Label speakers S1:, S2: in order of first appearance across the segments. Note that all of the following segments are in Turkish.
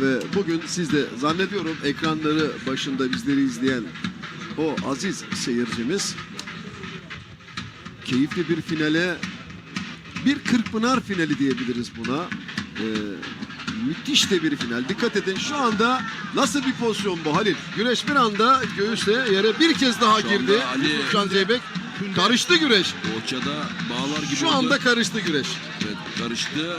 S1: ve bugün siz de zannediyorum ekranları başında bizleri izleyen o aziz seyircimiz keyifli bir finale bir Kırkpınar finali diyebiliriz buna. Ee, müthiş de bir final. Dikkat edin şu anda nasıl bir pozisyon bu Halil? Güreş bir anda göğüsle yere bir kez daha
S2: Şu
S1: girdi. Yusufcan Zeybek. Karıştı güreş.
S2: Bohçada bağlar gibi
S1: Şu
S2: oldu.
S1: anda karıştı güreş.
S2: Evet, karıştı.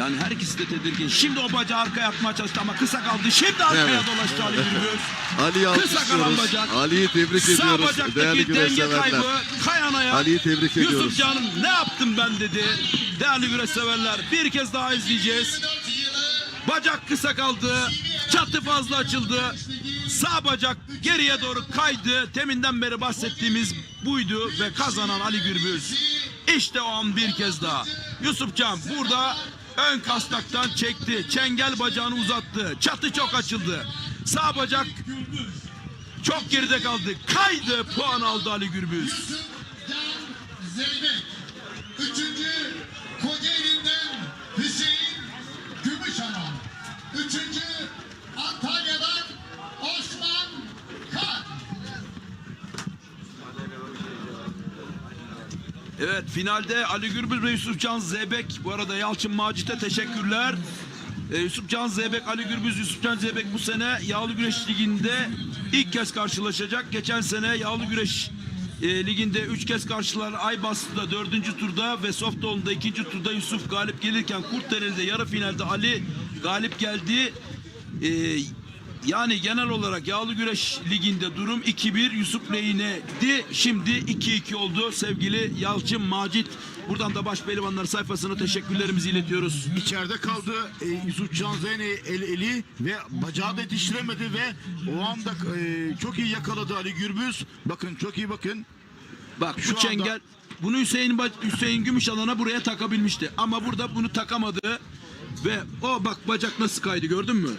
S2: Yani her ikisi de tedirgin. Şimdi o bacağı arkaya atmaya çalıştı ama kısa kaldı. Şimdi arkaya
S1: Evet.
S2: dolaştı Ali Gürbüz.
S1: Ali'yi
S2: Kısa kalan
S1: alkışlıyoruz.
S2: bacak.
S1: Ali'yi tebrik
S2: Sağ
S1: ediyoruz. Değerli
S2: bacaktaki denge
S1: severler.
S2: kaybı Kayana'ya.
S1: Ali'yi tebrik ediyoruz.
S2: Yusuf Can'ın ne yaptım ben dedi. Değerli güreş severler bir kez daha izleyeceğiz. Bacak kısa kaldı. Çatı fazla açıldı. Sağ bacak geriye doğru kaydı. Teminden beri bahsettiğimiz buydu ve kazanan Ali Gürbüz. İşte o an bir kez daha. Yusuf Can burada ön kastaktan çekti. Çengel bacağını uzattı. Çatı çok açıldı. Sağ bacak çok geride kaldı. Kaydı puan aldı Ali Gürbüz. Evet finalde Ali Gürbüz ve Yusufcan Zeybek. Bu arada Yalçın Macit'e teşekkürler. Ee, Yusufcan Zeybek, Ali Gürbüz, Yusufcan Zeybek bu sene Yağlı Güreş Ligi'nde ilk kez karşılaşacak. Geçen sene Yağlı Güreş e, Ligi'nde üç kez karşılar Aybastı'da dördüncü turda ve Softoğlu'nda ikinci turda Yusuf galip gelirken Kurtdeni'de yarı finalde Ali galip geldi. Ee, yani genel olarak Yağlı Güreş Ligi'nde durum 2-1 Yusuf lehine,di Şimdi 2-2 oldu sevgili Yalçın Macit. Buradan da baş pehlivanlar sayfasına teşekkürlerimizi iletiyoruz.
S3: İçeride kaldı e, Yusuf Can Zeyne el, eli ve bacağı da yetiştiremedi ve o anda e, çok iyi yakaladı Ali Gürbüz. Bakın çok iyi bakın.
S2: Bak
S3: Şu
S2: bu çengel
S3: anda-
S2: bunu Hüseyin Hüseyin Gümüşalan'a buraya takabilmişti. Ama burada bunu takamadı. Ve o bak bacak nasıl kaydı gördün mü?